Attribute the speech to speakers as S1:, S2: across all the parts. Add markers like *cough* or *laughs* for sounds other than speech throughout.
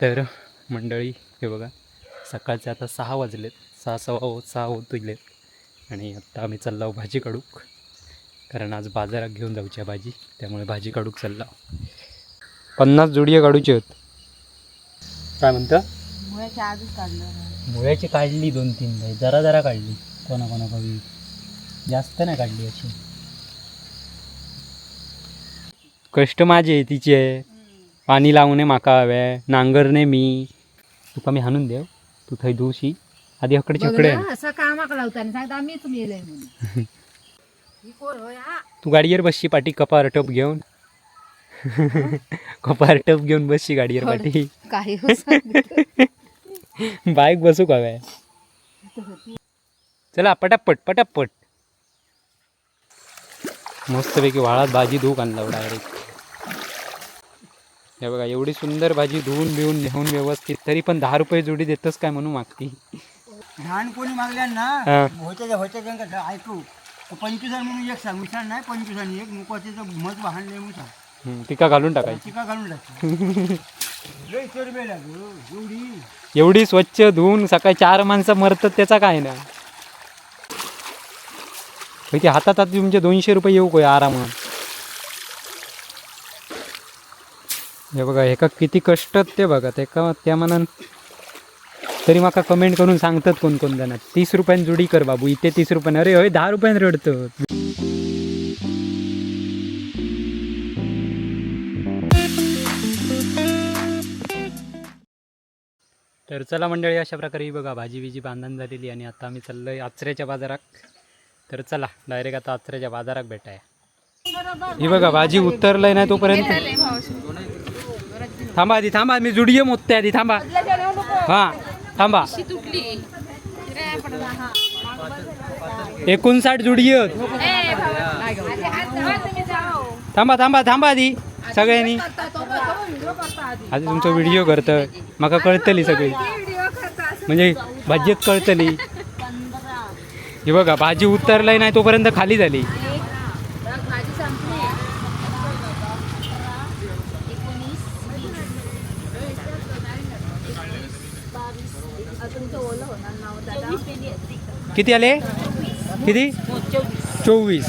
S1: तर मंडळी हे बघा सकाळचे आता सहा वाजलेत. सहा सव्वा सहा होत गेलेत. आणि आत्ता आम्ही चाललो भाजी काढूक कारण आज बाजारात घेऊन जाऊची आहे भाजी त्यामुळे भाजी काढूक चालला पन्नास जोडिया काढूचे आहेत. काय म्हणतं?
S2: काढलं
S1: मुळ्याची काढली दोन तीन बाई जरा जरा काढली. कोणा कोणा कवी जास्त नाही काढली अशी. कष्ट माझे तिचे आहे. पाणी लावणे माका हवे नांगरणे मी. तुका मी हाणून देव तू थंय धुशी आधी हकडे छकडे.
S2: असं कामाक लावताना सांगता मीच गेलंय म्हणून. ही कोण होय हा?
S1: तू गाडीवर बसशी पाठी कपार टप घेऊन. कपार टप घेऊन बसशी गाडीवर पाठी
S2: काही.
S1: बाईक बसू का काय चला पटापट पटापट. मस्तपैकी वाळात भाजी धुवूक आणला डायरेक्ट हे बघा एवढी सुंदर भाजी धुवून बिवून नेऊन व्यवस्थित तरी पण दहा रुपये जोडी देतच काय म्हणून मागती?
S3: धान कोणी मागल्या ना
S1: हा.
S3: होत्या त्यांना ऐकू. तर पंचवीसांनी म्हणून एक सांग मिसाळ नाही पंचवीसांनी एक मुकवाचं मत वाहन नाही म्हणून
S1: टिका घालून टाकायची.
S3: टिका घालून *laughs* लागो एवढी.
S1: एवढी स्वच्छ धुवून सकाळी चार माणसं मरतात त्याचा काय ना? हातात आता तुमचे दोनशे रुपये येऊ काय आरामात. हे बघा एका किती कष्ट आहेत ते बघा. तेका त्या मनान तरी माका कमेंट करून सांगतात कोण कोण जण. तीस रुपयान जुडी कर बाबू इथे तीस रुपयान. अरे होय दहा रुपयान रडतो. तर चला मंडळी अशा प्रकारे ही बघा भाजी बिजी बांधण झालेली आणि आता आम्ही चाललोय आचऱ्याच्या बाजारात. तर चला डायरेक्ट आता आचऱ्याच्या बाजारात भेटाय. ही बघा भाजी उतरलंय नाही तोपर्यंत. थांबा आधी थांबा. मी जुडिये मोजते आधी. थांबा. हां थांबा. एकोणसाठ जुडिये थांबा थांबा थांबा आधी. सगळ्यांनी. आधी तुमचा व्हिडिओ करतं म्हाका कळतली सगळी. म्हणजे भाजीत कळतली. हे बघा भाजी उतरलाय नाही तोपर्यंत खाली झाली. किती आले? किती? चोवीस.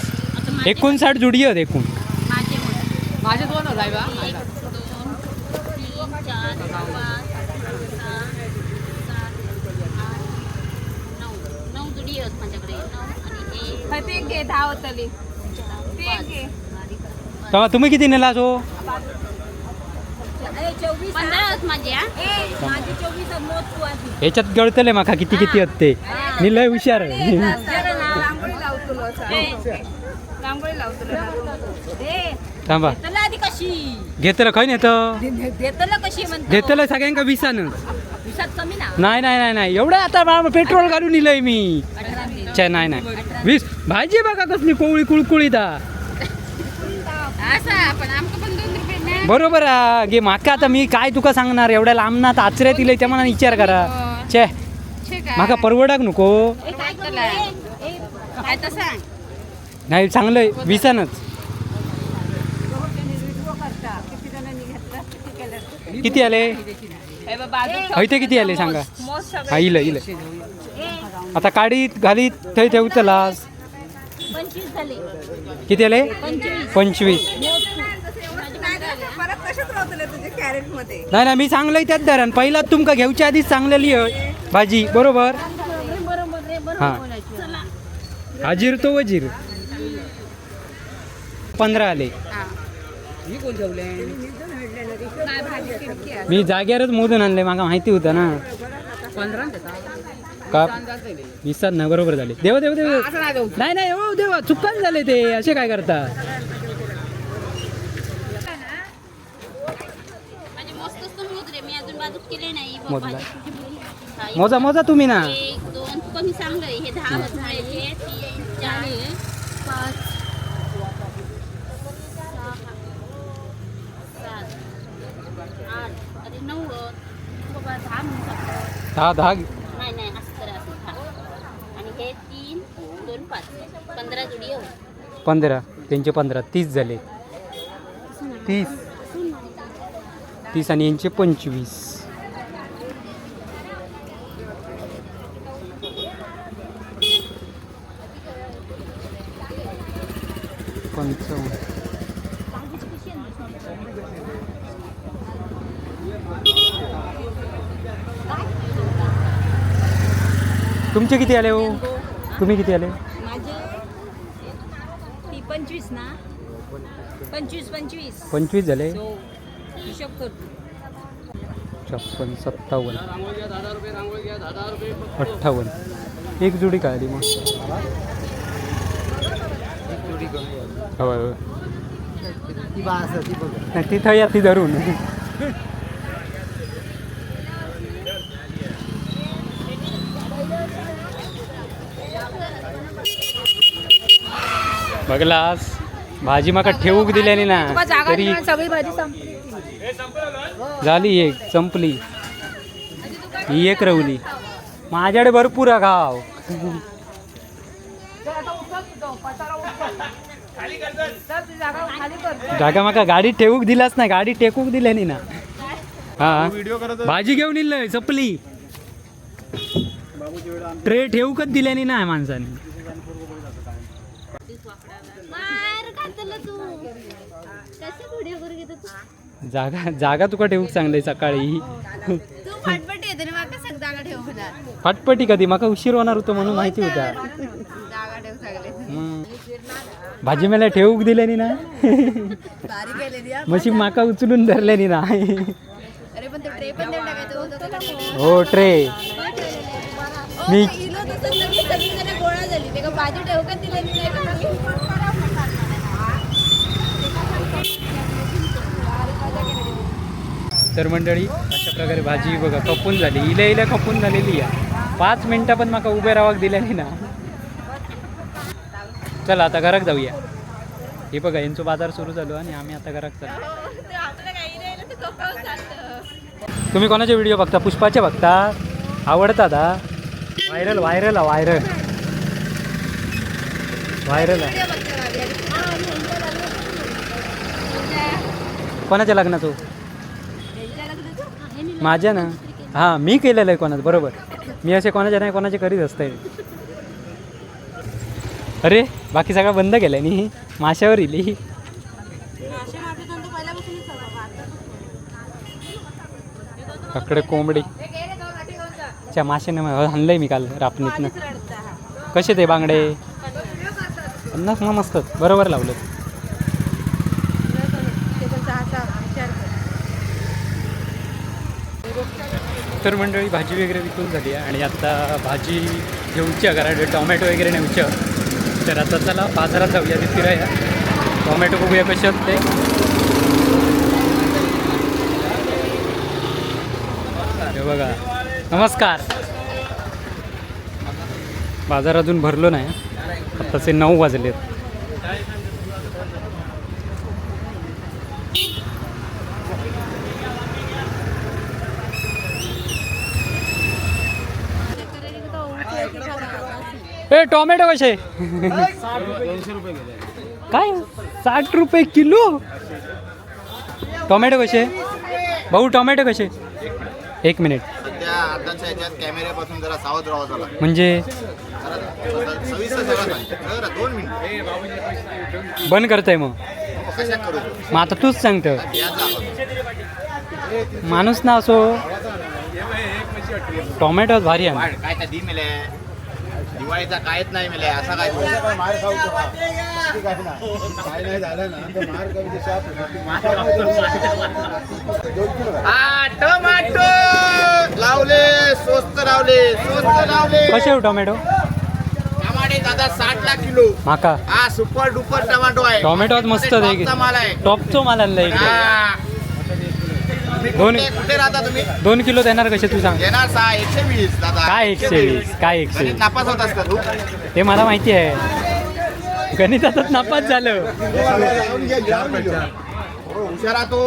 S1: एकोणसाठ जुडी आहेत एकूण.
S2: माझे दोन
S1: तेव्हा तुम्ही किती नेला सो
S2: माझी चोवीस मोज तू आधी
S1: ह्याच्यात गळतले माका किती किती आहेत ते मी लय हुशार थांबा. घेतलं खय नेतं
S2: देतला कशी म्हणतो?
S1: घेतलं सगळ्यांका विसानं. नाही नाही नाही नाही. एवढं आता बा- पेट्रोल घालून इलंय मी. चे नाही नाही. वीस. भाजी बघा कसली कोवळी कुळकुळीत बरोबर हा. गे माका आता मी काय तुका सांगणार? एवढ्या लांबनात आचऱ्यात इलंय त्या मला विचार करा. चे. माका परवडाक नको.
S2: तुला
S1: नाही चांगलं विसानच. किती आले? ते किती आले सांगा. हा इलं इलं. आता काढीत घालीत थंय ठेवतलास किती आले? पंचवीस. नाही नाही मी सांगलंय त्यात धरण. पहिला तुमका घेऊच्या आधीच सांगलेली आहे. भाजी बरोबर? हा. हाजीर तो वजीर? पंधरा आले. मी जाग्यावरच मोजून आणले मागा माहिती होतं ना. का? विसर ना बरोबर झाले. देवा देवा देवा. नाही नाही हो देवा चुकान झाले ते. असे काय करता
S4: म्हणजे मस्तच तर मोज रे मी अजून बाजूच केले नाही बघ,
S1: मोजला. मोजा मोजा तुम्ही ना.
S4: एक दोन हे दहा हजार तीन चार पाच सहा सात आठ अरे नऊ बाबा दहा म्हणून
S1: दहा दहा?
S4: नाही नाही असं तर असं दहा आणि हे तीन दोन पाच. पंधरा जोडी हो
S1: पंधरा. त्यांचे पंधरा. तीस झाले. तीस. तीस आणि यांचे पंचवीस. पंचावन्न तुमचे किती आले हो? तुम्ही किती आले?
S5: माझे पंचवीस ना? पंचवीस पंचवीस.
S1: पंचवीस झाले?
S5: हो.
S1: छप्पन सत्तावन्न. अठ्ठावन्न. एक जोडी काय आली मग. होय होय.
S3: ती बा असं ती बघ.
S1: नाही, तिथं या ती धरून. बघलास भाजी माका ठेवूक दिल्याने ना तरी
S2: सगळी भाजी संपली.
S1: झाली एक संपली. ही एक रवली. माझ्याकडे भरपूर आहे गाव जागा माका गाडी ठेवूक दिलाच नाही गाडी टेकूक दिल्यानी ना हा. भाजी घेऊन येईल संपली. ट्रे ठेवूकच दिल्यानी ना माणसाने. जागा जागा तुका ठेवूक चांगली सकाळी. फटपटी कधी? माका उशीर होणार होतो म्हणून माहिती होता
S4: जागा ठेव सगळे
S1: मग भाजी मला ठेवूक दिल्यानी ना. मशी माका उचलून धरल्यानी ना? हो ट्रे. मी- तर मंडळी अशा प्रकारे भाजी बघा खपून झाली. इल्या इल्या खपून झालेली आहे. पाच मिनटं पण माका उभे रावाक दिल्यानी ना. चला आता घराक जाऊया. हे बघा यांचो बाजार सुरू झालो आणि आम्ही आता घराक चाललो.
S4: आपलं काही नाही ना, तू गप्पा चालतं
S1: तुम्ही कोणाचे व्हिडिओ बघता? पुष्पाचे बघता? आवडतात हा व्हायरल व्हायरल व्हायरल. व्हायरल आहे. कोणाच्या लग्नाचं? माझ्या ना? हां मी केलेलं आहे कोणाचं बरोबर. मी असे कोणाच्या नाही कोणाचे करीत असते. अरे! बाकी सगळं बंद केलं नी माशावर इली. अकडे कोंबडी. त्या माशाने आणलंय मी काल रापणीतनं. कसे ते बांगडे? पन्नास ना मस्त. बरोबर लावलं. तर मंडळी भाजी वगैरे विकून झाली आणि आता भाजी घेऊची आहे कारण टोमॅटो वगैरे नेऊच्या तर आता चला बाजारात जाऊया. ते फिराया टोमॅटो बघूया कसे असते ते बघा. नमस्कार. बाजार अजून भरलो नाही. आताचे नऊ वाजलेत. ए टोमॅटो कसे? काय? साठ रुपये किलो? टोमॅटो कसे? भाऊ टोमॅटो कसे? एक मिनिट. म्हणजे? बंद करताय मग. मग आता तूच सांगतं. माणूस ना असो. टोमॅटो भारी आहे.
S6: काय दिवाळीचा कायच नाही मिले असा काय हा, टमाटो! लावले स्वस्त लावले स्वस्त लावले.
S1: कसे हो टोमॅटो?
S6: टमाटे दादा साठ ला किलो.
S1: माका?
S6: हा सुपर डुपर टमाटो आहे.
S1: टोमॅटो मस्त
S6: माल आहे.
S1: टॉपचो माल आणलाय
S6: हा.
S1: दोन-
S6: कुठे कुठे राहता तुम्ही?
S1: दोन किलो देणार कसे तू सांग.
S6: येणार सहा एकशे वीस दादा.
S1: काय एकशे वीस. काय एकशे
S6: गणित
S1: वीस?
S6: नापास होत असतं तू?
S1: ते मला माहिती आहे. गणितातच नापास झालं.
S6: हुशारा तो.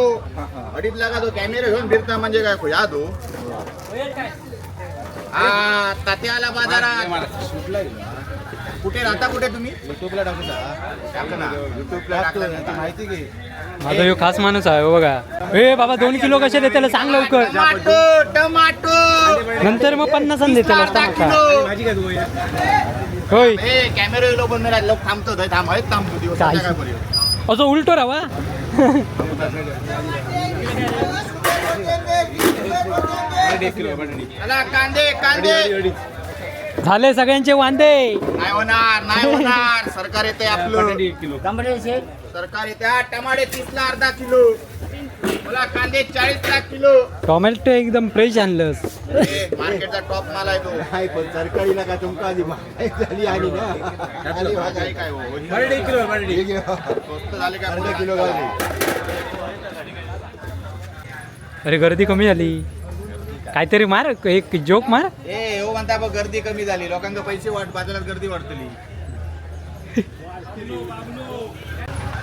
S6: अडीच लागा तो कॅमेरा घेऊन फिरता म्हणजे काय? खुया तू. हा तात्याला बाजारात. कुठे राहता कुठे तुम्ही? युट्यूबला टाकू ना. युट्यूबला टाकलं माहिती घे.
S1: माझा ह्यो खास माणूस आहे हो बघा. ए बाबा दोन किलो कसे देताला सांग लवकर.
S6: Tomato tomato.
S1: नंतर मग पन्नास देताला
S6: अर्धा
S1: होय.
S6: ए कॅमेरा लोक थांबतो थंय थांब थांबतो दिवस
S1: काय?
S6: काय पर्यंत
S1: असं उलटो रावा.
S6: कांदे कांदे.
S1: झाले सगळ्यांचे वांदे.
S6: नाही होणार नाही *laughs* होणार. सरकार येते आपलं.
S3: तांबडे शेठ.
S6: सरकार येते. टमाटे तीस ला अर्धा किलो. मला कांदे चाळीस ला किलो.
S1: टोमॅटो एकदम फ्रेश आणलंस
S6: ए, मार्केटचा टॉप माल आहे तो.
S3: नाही पण सरकारीला का तुमका आधी झाली आणि ना.
S6: महागाई काय हो? स्वस्त झाले का?
S3: अर्धा किलो
S1: अरे गर्दी कमी झाली. काहीतरी मार एक जोक मार.
S6: ए हो म्हणता बघ गर्दी कमी झाली. लोकांना पैसे वाट बाजारात गर्दी वाढतली.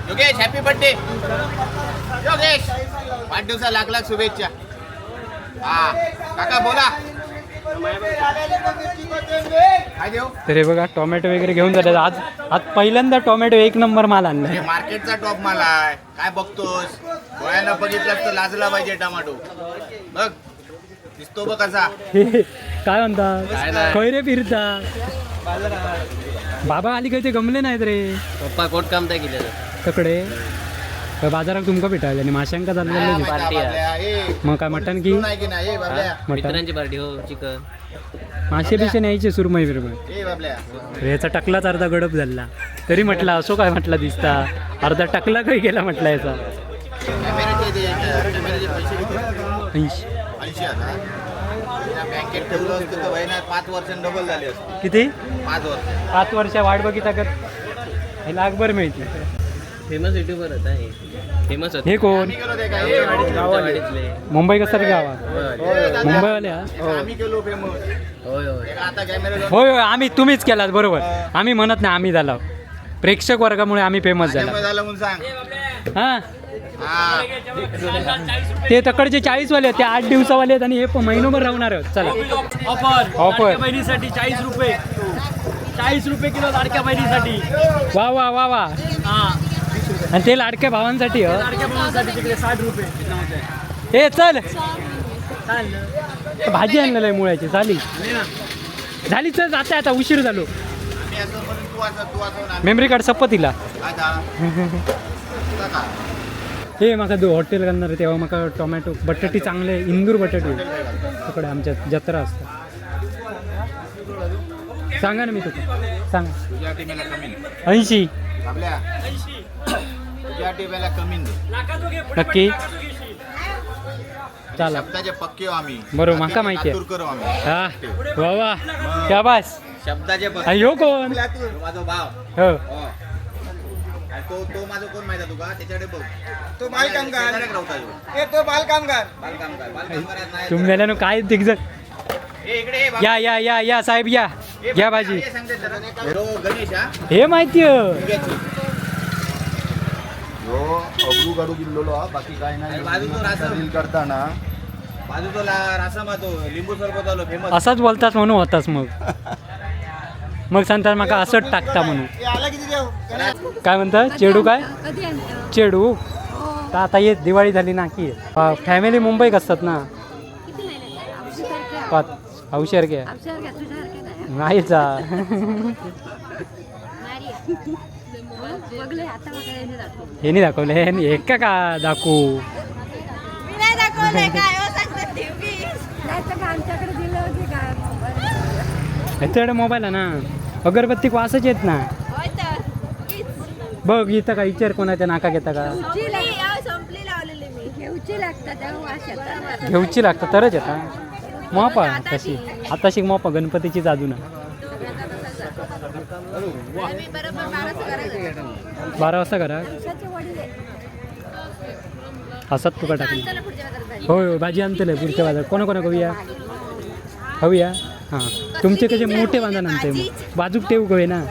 S6: योगेश हॅपी बर्थडे योगेश वाढदिवसा लाख लाख शुभेच्छा. हा काका बोला. काय देऊ?
S1: तर हे बघा टोमॅटो वगैरे घेऊन जातात. आज आज पहिल्यांदा टोमॅटो एक नंबर माल आणलाय.
S6: हे मार्केटचा टॉप माल आहे. काय बघतोस? डोळ्यानं बघितलं तर लाजला पाहिजे टमाटो. बघ दिसतो बघ कसा.
S1: काय म्हणता? खैरे फिरता? बाबा आली काही ते गमले नाहीत रे.
S7: पप्पा कोट काम काय केलं.
S1: तकडे तर बाजारात तुमका भेटायला. आणि माशांका चाललेलं
S7: पार्टी आहे.
S1: मग काय मटण की?
S6: नाही की नाही? ए बाबल्या.
S1: मटण.
S7: मित्रांची पार्टी हो चिकन.
S1: मासे बिशे न्यायचे सुरमई बिरमई
S6: ए बाबल्या.
S1: अरे याचा टकलाच अर्धा गडप झाला. तरी म्हटला असो काय म्हटला दिसता. अर्धा टकला काही गेला म्हटला याचा.
S6: ते- पैसे
S1: ऐंशी.
S6: ऐंशी हजार. बँकेत ठेवलं असतं तर वहिन्यात पाच वर्षांनी डबल झाले असते.
S1: किती?
S6: पाच वर्ष.
S1: पाच वर्ष वाट बघित अगर हे लाखभर मिळते
S7: फेमस युट्यूबर होता हे फेमस होते.
S1: हे कोण?
S6: आम्ही गेलो ते काय ए, वाडीतले.
S7: वाडीतले
S1: मुंबई कसं रे गावा
S6: होय, दादा.
S1: मुंबईवाले हा?
S6: आम्ही केलो फेमस
S7: होय होय.
S6: आता कॅमेरा
S1: होय होय आम्ही तुम्हीच केलात बरोबर. आम्ही म्हणत नाही आम्ही झालो. प्रेक्षक वर्गामुळे आम्ही फेमस झाला.
S6: झालं म्हणून सांग.
S1: हा
S6: हा?
S1: ते तकडचे चाळीस वाले आहेत, ते आठ दिवसावाले आहेत आणि हे प- महिनोभर राहणार आहेत. चला.
S8: ऑफर
S1: ऑफर
S8: बहिणीसाठी चाळीस रुपये. चाळीस रुपये किलो लाडक्या बहिणीसाठी.
S1: वा वा वा वा.
S8: हा.
S1: आणि ते लाडक्या भावांसाठी ह?
S8: लाडक्या बहिणीसाठी तिकडे साठ रुपये.
S1: हे चल. भाजी आणलेलं आहे मुळ्याची झाली झाली चल जाते आता उशीर झालो. मेमरी कार्ड सपतीला.
S6: आता. तुला *laughs* का?
S1: हे म्हाका दो हॉटेल घालणार तेव्हा म्हाका टोमॅटो बटाटी चांगले इंदूर बटाटी. तिकडे आमच्या जत्रा असतात सांगा ना मी तुका. सांग.
S6: तुझ्या टीमेला कमी नाही.
S1: ऐंशी.
S6: आपल्या? तुझ्या टीमेला कमी नाही.
S1: नक्की चला
S6: शब्दाचे पक्के हो आम्ही.
S1: बरोबर, माका माहिती आहे.
S6: लातूर करू आम्ही.
S1: हा. वा वा. क्या बास
S6: शब्दाचे पक्के
S1: ह्यो कोण
S6: माझा भाव.
S1: हो.
S6: हो. तो तो माझा कोण माहिती आहे तुका? त्याच्याकडे बघ. तो बाल कामगार तो बाल कामगार बाल कामगार बाल नाही
S1: तुम्ही झाल्यानं काय
S6: ए, इकडे ये, बाबा.
S1: या या या या साहेब या.
S6: ए,
S1: भाजी
S6: ये सांगते जरा. हेरो गणेश हा.
S1: हे माहिती आहे.
S6: हो अब्रू काढू गेलेलो हा. बाकी काय नाही. बाजूचो रासम. करताना. बाजूचो ला- रासम तो. लिंबू सरबत आलो फेमस
S1: असाच बोलतास म्हणून होतास मग. *laughs* मग सांगतात माका असंच टाकता म्हणून. काय म्हणतात चेडू काय? चेडू? तर आता येत दिवाळी झाली ना की. फॅमिली मुंबईक असतात ना. पाच औषध घ्या
S2: नाही
S1: जा. हे नाही दाखवले हे नाही का का दाखवू?
S2: नाही आमच्याकडे
S1: मोबाईल आहे ना. अगरबत्ती वासच येत ना बघ इथं का विचार कोणाच्या नाका घेता का?
S2: संपली लावलेली मी. घेऊची लागतात
S1: तरच येतात मोपा तशी आता शिक मोपा गणपतीची जादू ना बारा वाजता करा. हसत तुका टाकली. होय होय भाजी आणतले पुढच्या बाजार कोणा कोणा करूया? हऊया हां. तुमचे कसे मोठे बांधा आणते मग. बाजूक ठेवू काय ना?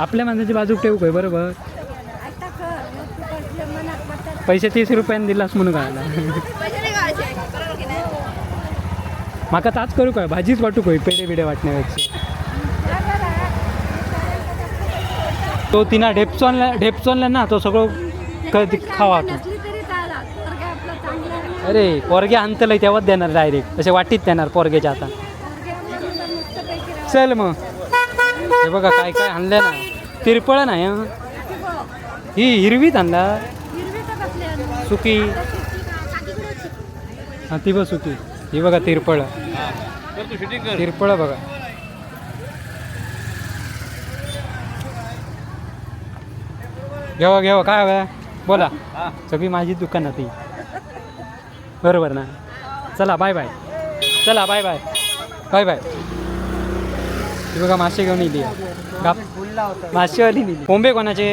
S1: आपल्या माणसाची बाजूक ठेवू काय बरोबर? पैसे तीस रुपयाने दिलास म्हणून काय
S2: पैसे नाही गावायचे बरोबर की नाही?
S1: माका ताच करू काय भाजीच वाटू काय पेढे बिडे वाटण्यापेक्षा. तो तिना ढेपचॉनला ढेपचॉनला ना तो सगळं कधी खावा तो.
S2: आहे.
S1: अरे पोरगे आणतलंय तेव्हाच देणार डायरेक्ट असे वाटीत देणार पोरग्याच्या आता
S2: पोरगे आपलं मस्तपैकी राहतात.
S1: चल मग. हे बघा काय काय आणलं ना. तिरपळ नाही ही. हिरवीत आणला सुकी. हा ती बघ सुकी. ही बघा तिरपळ. तिरपळ बघा. घेवा घेवा काय हवं? बोला. सगळी माझी दुकान ती. बरोबर ना. चला बाय बाय चला बाय बाय बाय बाय बघा मासे घेऊन येली गाप. मासेवाली नेली. कोंबे कोणाचे?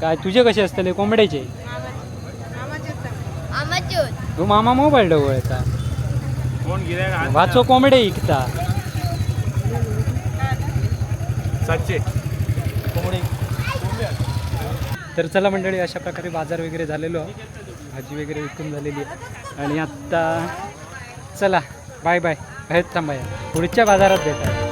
S1: काय तुझे कसे असतले? कोंबड्याचे? तू मामा मोबाईल डवळता वाचो कोंबडे इकता.
S8: सातशे.
S1: तर चला मंडळी अशा प्रकारे बाजार वगैरे झालेलो. आहे. भाजी वगैरे विकून झालेली. आहे आणि आत्ता चला बाय बाय. आहेत थांबा या. पुढच्या बाजारात भेटा